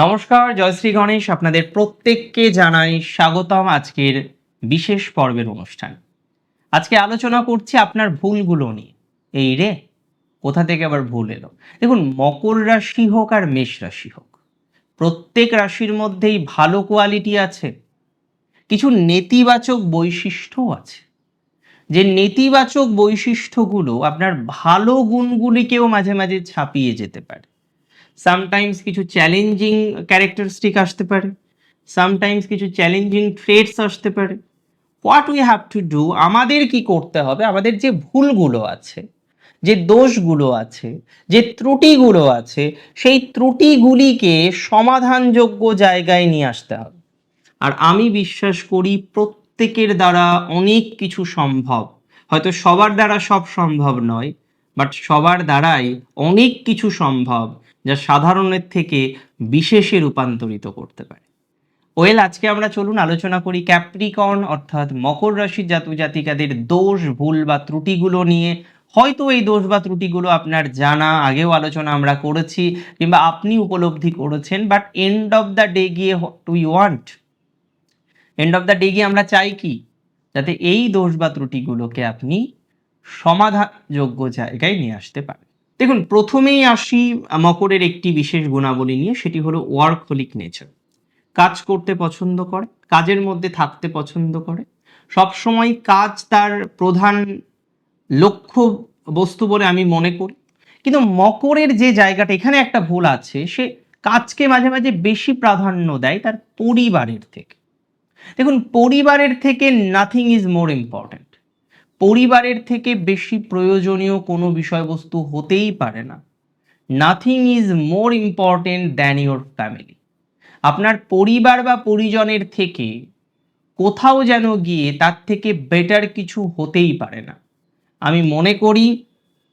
নমস্কার জয়শ্রী গণেশ। আপনাদের প্রত্যেককে জানাই স্বাগতম আজকের বিশেষ পর্বের অনুষ্ঠান। আজকে আলোচনা করছি আপনার ভুলগুলো নিয়ে। এই রে, কোথা থেকে আবার ভুল এলো? দেখুন, মকর রাশি হোক আর মেষ রাশি হোক, প্রত্যেক রাশির মধ্যেই ভালো কোয়ালিটি আছে, কিছু নেতিবাচক বৈশিষ্ট্যও আছে। যে নেতিবাচক বৈশিষ্ট্যগুলো আপনার ভালো গুণগুলিকেও মাঝে মাঝে ছাপিয়ে যেতে পারে। সামটাইমস কিছু চ্যালেঞ্জিং ক্যারেক্টারিস্টিক আসতে পারে। সামটাইমস কিছু চ্যালেঞ্জিং ট্রেটস আসতে পারে। What we have to do আমাদের কি করতে হবে? আমাদের যে ভুলগুলো আছে, যে দোষগুলো আছে, যে ত্রুটিগুলো আছে, সেই ত্রুটিগুলিকে সমাধানযোগ্য জায়গায় নিয়ে আসতে হবে। আর আমি বিশ্বাস করি প্রত্যেকের দ্বারা অনেক কিছু সম্ভব। হয়তো সবার দ্বারা সব সম্ভব নয় বাট সবার দ্বারাই অনেক কিছু সম্ভব। যা সাধারণের থেকে বিশেষে রূপান্তরিত করতে পারে। ওয়েল, আজকে আমরা চলুন আলোচনা করি ক্যাপ্রিকর্ন অর্থাৎ মকর রাশির জাতক জাতিকাদের দোষ, ভুল বা ত্রুটিগুলো নিয়ে। হয়তো এই দোষ বা ত্রুটিগুলো আপনার জানা, আগেও আলোচনা আমরা করেছি কিংবা আপনি উপলব্ধি করেছেন but end of the day গিয়ে you want end of the day গিয়ে আমরা চাই কি? যাতে এই দোষ বা ত্রুটিগুলোকে আপনি সমাধানযোগ্য জায়গায় নিয়ে আসতে পারেন। দেখুন, প্রথমেই আসি মকরের একটি বিশেষ গুণাবলী নিয়ে, সেটি হলো ওয়ার্কহোলিক নেচার কাজ করতে পছন্দ করে, কাজের মধ্যে থাকতে পছন্দ করে। সবসময় কাজ তার প্রধান লক্ষ্য বস্তু বলে আমি মনে করি। কিন্তু মকরের যে জায়গাটা, এখানে একটা ভুল আছে, সে কাজকে মাঝে মাঝে বেশি প্রাধান্য দেয় তার পরিবারের থেকে। দেখুন, পরিবারের থেকে নাথিং ইজ মোর ইম্পর্ট্যান্ট পরিবারের থেকে বেশি প্রয়োজনীয় কোনো বিষয়বস্তু হতেই পারে না। Nothing is more important than your family আপনার পরিবার বা পরিজনের থেকে কোথাও যেন গিয়ে তার থেকে বেটার কিছু হতেই পারে না। আমি মনে করি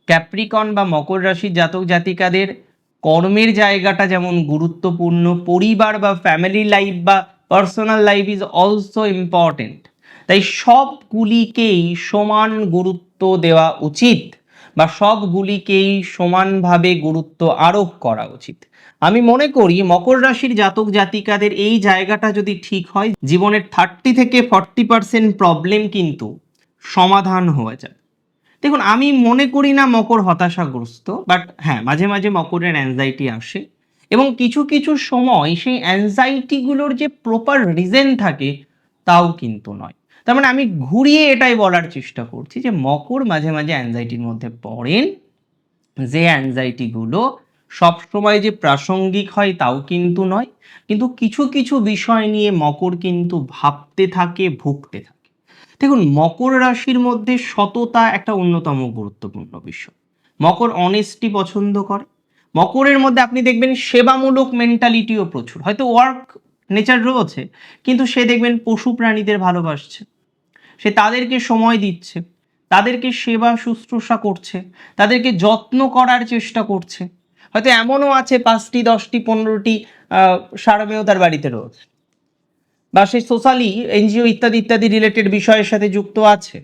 ক্যাপ্রিকন বা মকর রাশির জাতক জাতিকাদের কর্মের জায়গাটা যেমন গুরুত্বপূর্ণ, পরিবার বা ফ্যামিলি লাইফ বা personal life is also important তাই সবগুলিকেই সমান গুরুত্ব দেওয়া উচিত বা সবগুলিকেই সমানভাবে গুরুত্ব আরোপ করা উচিত। আমি মনে করি মকর রাশির জাতক জাতিকাদের এই জায়গাটা যদি ঠিক হয়, জীবনের থার্টি থেকে ফর্টি পার্সেন্ট প্রবলেম কিন্তু সমাধান হয়ে যায়। দেখুন, আমি মনে করি না মকর হতাশাগ্রস্ত বাট হ্যাঁ মাঝে মাঝে মকরের অ্যাংজাইটি আসে এবং কিছু কিছু সময় সেই অ্যাংজাইটিগুলোর যে প্রপার রিজন থাকে, তাও কিন্তু নয়। তার মানে আমি ঘুরিয়ে এটাই বলার চেষ্টা করছি যে মকর মাঝে মাঝে অ্যাংজাইটির মধ্যে পড়েন। যে অ্যাংজাইটিগুলো সবসময় যে প্রাসঙ্গিক হয় তাও কিন্তু নয়, কিন্তু কিছু কিছু বিষয় নিয়ে মকর কিন্তু ভাবতে থাকে, ভুগতে থাকে। দেখুন, মকর রাশির মধ্যে সততা একটা অন্যতম গুরুত্বপূর্ণ বিষয়। মকর অনেস্টি পছন্দ করে। মকরের মধ্যে আপনি দেখবেন সেবামূলক মেন্টালিটিও প্রচুর। হয়তো ওয়ার্ক নেচার রয়েছে, কিন্তু সে দেখবেন পশু প্রাণীদের ভালোবাসছে। সে তাদেরকে সময় দিচ্ছে, তাদেরকে সেবা শুশ্রূষা করছে, তাদেরকে যত্ন করার চেষ্টা করছে। হয়তো এমনও আছে পাঁচটি, দশটি, পনেরোটি সারমেয় তার বাড়িতে রয়েছে বা সে সোশ্যালি এনজিও ইত্যাদি ইত্যাদি রিলেটেড বিষয়ের সাথে যুক্ত আছে।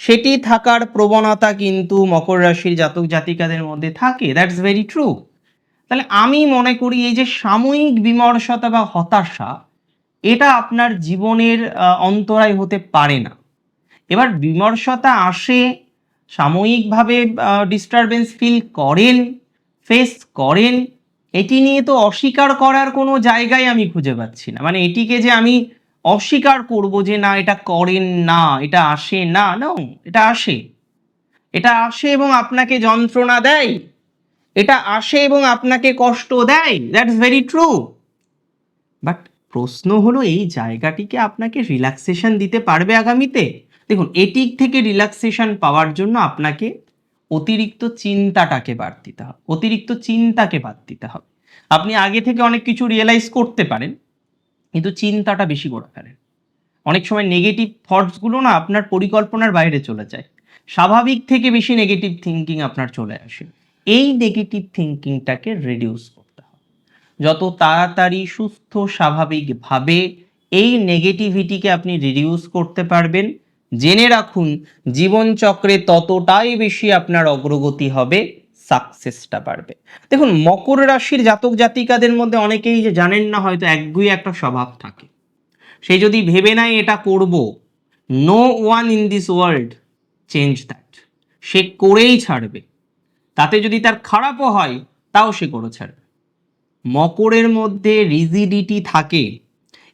সেটি থাকার প্রবণতা কিন্তু মকর রাশির জাতক জাতিকাদের মধ্যে থাকে। দ্যাটস ভেরি ট্রু তাহলে আমি মনে করি এই যে সাময়িক বিমর্ষতা বা হতাশা, এটা আপনার জীবনের অন্তরায় হতে পারে না। এবার বিমর্ষতা আসে, সাময়িকভাবে ডিস্টারবেন্স ফিল করেন ফেস করেন, এটি নিয়ে তো অস্বীকার করার কোনো জায়গায় আমি খুঁজে পাচ্ছি না। মানে এটিকে যে আমি অস্বীকার করব যে না, এটা করেন না, এটা আসে না না এটা আসে। এটা আসে এবং আপনাকে যন্ত্রণা দেয়, এটা আসে এবং আপনাকে কষ্ট দেয় দ্যাটস ভেরি ট্রু বাট প্রশ্ন হলো, এই জায়গাটিকে আপনাকে রিল্যাক্সেশন দিতে পারবে আগামীতে? দেখুন এটি থেকে রিল্যাক্সেশন পাওয়ার জন্য আপনাকে অতিরিক্ত চিন্তাটাকে বাদ দিতে হবে, অতিরিক্ত চিন্তাকে বাদ দিতে হবে। আপনি আগে থেকে অনেক কিছু রিয়েলাইজ করতে পারেন, কিন্তু চিন্তাটা বেশি করে ফেলেন। অনেক সময় নেগেটিভ থটসগুলো না আপনার পরিকল্পনার বাইরে চলে যায়। স্বাভাবিক থেকে বেশি নেগেটিভ থিঙ্কিং আপনার চলে আসে। এই নেগেটিভ থিঙ্কিংটাকে রিডিউস করতে হবে। যত তাড়াতাড়ি সুস্থ, স্বাভাবিকভাবে এই নেগেটিভিটিকে আপনি রিডিউস করতে পারবেন জেনে রাখুন, জীবনচক্রে ততটাই বেশি আপনার অগ্রগতি হবে সাকসেসটা বাড়বে। দেখুন, মকর রাশির জাতক জাতিকাদের মধ্যে অনেকেই যে জানেন না, হয়তো একগুই একটা স্বভাব থাকে। সে যদি ভেবে নেয় এটা করব no one in this world change that সে করেই ছাড়বে। তাতে যদি তার খারাপও হয়, তাও সে করে ছাড়বে। মকরের মধ্যে রিজিডিটি থাকে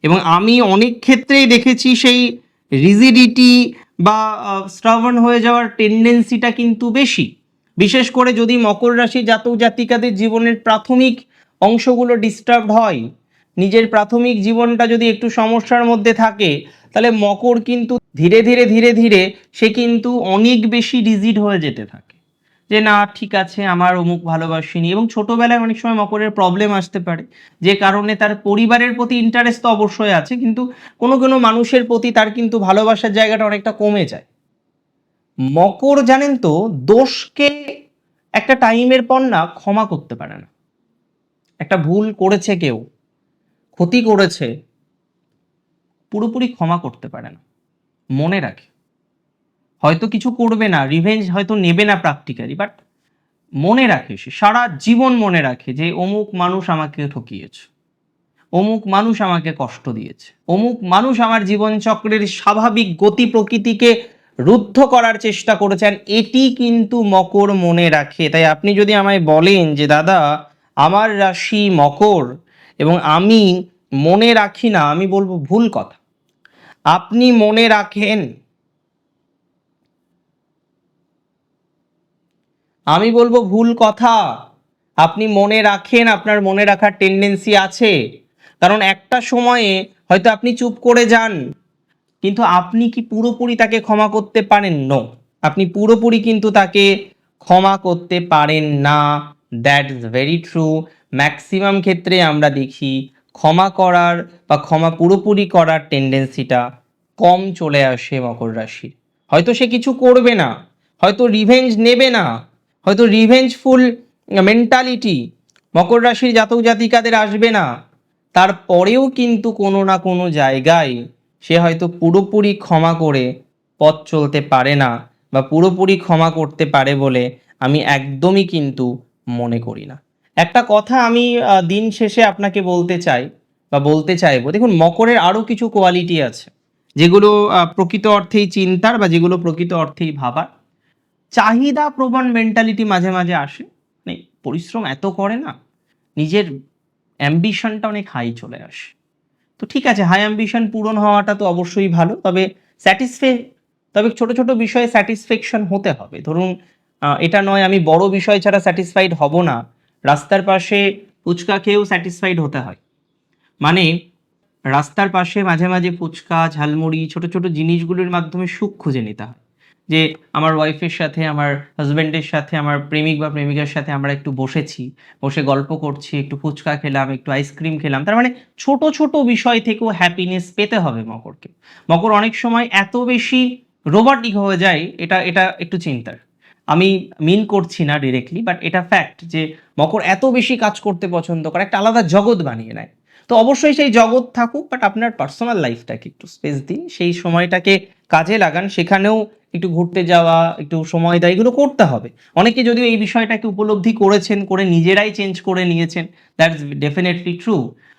এবং আমি অনেক ক্ষেত্রেই দেখেছি সেই রিজিডিটি বা স্ট্রাভন হয়ে যাওয়ার টেন্ডেন্সিটা কিন্তু বেশি। বিশেষ করে যদি মকর রাশি জাতক জাতিকাদের জীবনের প্রাথমিক অংশগুলো ডিস্টার্ব হয়, নিজের প্রাথমিক জীবনটা যদি একটু সমস্যার মধ্যে থাকে, তাহলে মকর কিন্তু ধীরে ধীরে ধীরে ধীরে সে কিন্তু অনেক বেশি রিজিড হয়ে যেতে থাকে। যে না, ঠিক আছে, আমার অমুক ভালোবাসিনি। এবং ছোটবেলায় অনেক সময় মকরের প্রবলেম আসতে পারে। যে কারণে তার পরিবারের প্রতি ইন্টারেস্ট তো অবশ্যই আছে, কিন্তু কোনো কোনো মানুষের প্রতি তার কিন্তু ভালোবাসার জায়গাটা অনেকটা কমে যায়। মকর, জানেন তো, দোষকে একটা টাইমের পর না ক্ষমা করতে পারে না। একটা ভুল করেছে কেউ, ক্ষতি করেছে, পুরোপুরি ক্ষমা করতে পারে না। মনে রাখে। হয়তো কিছু করবে না রিভেঞ্জ হয়তো নেবে না প্র্যাকটিক্যালি বাট মনে রাখে সে, সারা জীবন মনে রাখে যে অমুক মানুষ আমাকে ঠকিয়েছে, অমুক মানুষ আমাকে কষ্ট দিয়েছে, অমুক মানুষ আমার জীবনচক্রের স্বাভাবিক গতি প্রকৃতিকে রুদ্ধ করার চেষ্টা করেছেন এটি কিন্তু মকর মনে রাখে। তাই আপনি যদি আমায় বলেন যে, দাদা, আমার রাশি মকর এবং আমি মনে রাখি না, আমি বলব ভুল কথা। আপনি মনে রাখেন আমি বলব ভুল কথা। আপনি মনে রাখেন, আপনার মনে রাখার টেন্ডেন্সি আছে। কারণ একটা সময়ে হয়তো আপনি চুপ করে যান, কিন্তু আপনি কি পুরোপুরি তাকে ক্ষমা করতে পারেন? নো আপনি পুরোপুরি কিন্তু তাকে ক্ষমা করতে পারেন না। That is very true maximum ক্ষেত্রে আমরা দেখি ক্ষমা করার বা ক্ষমা পুরোপুরি করার টেন্ডেন্সিটা কম চলে আসে মকর রাশির। হয়তো সে কিছু করবে না, হয়তো রিভেঞ্জ নেবে না হয়তো রিভেঞ্জফুল মেন্টালিটি মকর রাশির জাতক জাতিকাদের আসবে না। তারপরেও কিন্তু কোনো না কোনো জায়গায় সে হয়তো পুরোপুরি ক্ষমা করে পথ চলতে পারে না বা পুরোপুরি ক্ষমা করতে পারে বলে আমি একদমই কিন্তু মনে করি না। একটা কথা আমি দিন শেষে আপনাকে বলতে চাই বা বলতে চাইব, দেখুন মকরের আরও কিছু কোয়ালিটি আছে, যেগুলো প্রকৃত অর্থেই চিন্তার বা যেগুলো প্রকৃত অর্থেই ভাবার। চাহিদা প্রবণ মেন্টালিটি মাঝে মাঝে আসে। মানে পরিশ্রম এত করে না, নিজের অ্যাম্বিশনটা অনেক হাই চলে আসে। তো ঠিক আছে হাই অ্যাম্বিশন পূরণ হওয়াটা তো অবশ্যই ভালো, তবে স্যাটিসফে তবে ছোট ছোট বিষয়ে স্যাটিসফ্যাকশন হতে হবে। ধরুন এটা নয় আমি বড় বিষয় ছাড়া স্যাটিসফাইড হব না, রাস্তার পাশে ফুচকা খেয়েও স্যাটিসফাইড হতে হয়। মানে রাস্তার পাশে মাঝে মাঝে ফুচকা, ঝালমুড়ি, ছোট ছোট জিনিসগুলির মাধ্যমে সুখ খুঁজে নিতে হয়। যে আমার ওয়াইফের সাথে, আমার হাজব্যান্ডের সাথে, আমার প্রেমিক বা প্রেমিকার সাথে আমরা একটু বসেছি। বসে গল্প করছি, একটু ফুচকা খেলাম, একটু আইসক্রিম খেলাম। তার মানে ছোট ছোট বিষয় থেকেও হ্যাপিনেস পেতে হবে মকরকে। মকর অনেক সময় এত বেশি রোবাটিক হয়ে যায়, এটা এটা একটু চিন্তার। আমি মিন করছি না ডিরেক্টলি বাট এটা ফ্যাক্ট যে মকর এত বেশি কাজ করতে পছন্দ করে, একটা আলাদা জগৎ বানিয়ে নেয়। তো অবশ্যই সেই জগৎ থাকুক বাট আপনার পার্সোনাল লাইফটাকে একটু স্পেস দিন। সেই সময়টাকে কাজে লাগান, সেখানেও একটু ঘুরতে যাওয়া, একটু সময় দেওয়া, এগুলো করতে হবে। অনেকে যদিও এই বিষয়টাকে উপলব্ধি করেছেন, করে নিজেরাই চেঞ্জ করে নিয়েছেন দ্যাটস ডেফিনেটলি ট্রু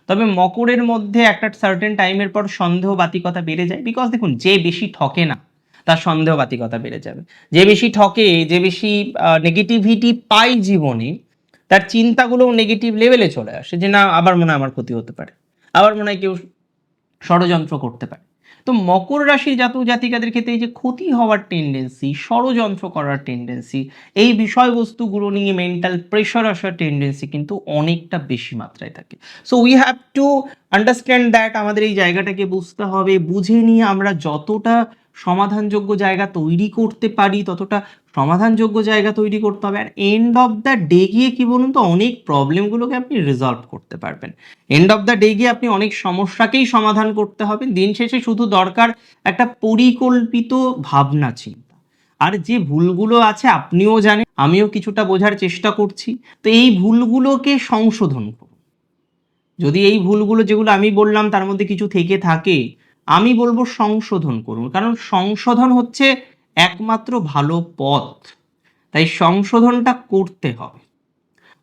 তবে মকরের মধ্যে একটা সার্টেন টাইমের পর সন্দেহ বাতিকতা বেড়ে যায় বিকজ দেখুন, যে বেশি ঠকে না, তার সন্দেহ বাতিকতা বেড়ে যাবে। যে বেশি ঠকে, যে বেশি নেগেটিভিটি পায় জীবনে, তার চিন্তাগুলোও নেগেটিভ লেভেলে চলে আসে, যে না, আবার মনে হয় আমার ক্ষতি হতে পারে। আবার মনে হয় কেউ ষড়যন্ত্র করতে পারে। তো মকর রাশির জাতক জাতিকাদের ক্ষেত্রে এই যে ক্ষতি হওয়ার টেন্ডেন্সি ষড়যন্ত্র করার টেন্ডেন্সি এই বিষয়বস্তুগুলো নিয়ে মেন্টাল প্রেশার আসার টেন্ডেন্সি কিন্তু অনেকটা বেশি মাত্রায় থাকে। So we have to understand that আমাদের এই জায়গাটাকে বুঝতে হবে, বুঝে নিয়ে আমরা যতটা সমাধানযোগ্য জায়গা তৈরি করতে পারি, ততটা সমাধানযোগ্য জায়গা তৈরি করতে হবে। আর এন্ড অফ দ্য ডে গিয়ে কি বলুন তো, অনেক প্রবলেমগুলোকে আপনি রিজলভ করতে পারবেন। এন্ড অফ দ্য ডে গিয়ে আপনি অনেক সমস্যাকেই সমাধান করতে হবে। দিন শেষে শুধু দরকার একটা পরিকল্পিত ভাবনা, চিন্তা। আর যে ভুলগুলো আছে আপনিও জানেন, আমিও কিছুটা বোঝার চেষ্টা করছি। তো এই ভুলগুলোকে সংশোধন করুন। যদি এই ভুলগুলো যেগুলো আমি বললাম তার মধ্যে কিছু থেকে থাকে আমি বলব সংশোধন করুন, কারণ সংশোধন হচ্ছে একমাত্র ভালো পথ। তাই সংশোধনটা করতে হবে।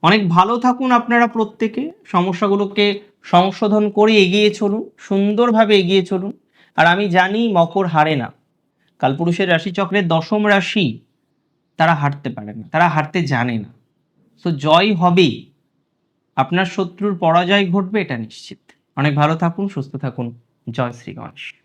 অনেক ভালো থাকুন আপনারা প্রত্যেকে, সমস্যাগুলোকে সংশোধন করে এগিয়ে চলুন, সুন্দরভাবে এগিয়ে চলুন। আর আমি জানি মকর হারে না। কালপুরুষের রাশিচক্রের দশম রাশি, তারা হারতে পারে না, তারা হারতে জানে না। তো জয় হবেই। আপনার শত্রুর পরাজয় ঘটবে, এটা নিশ্চিত। অনেক ভালো থাকুন, সুস্থ থাকুন। জয় শ্রী গণেশ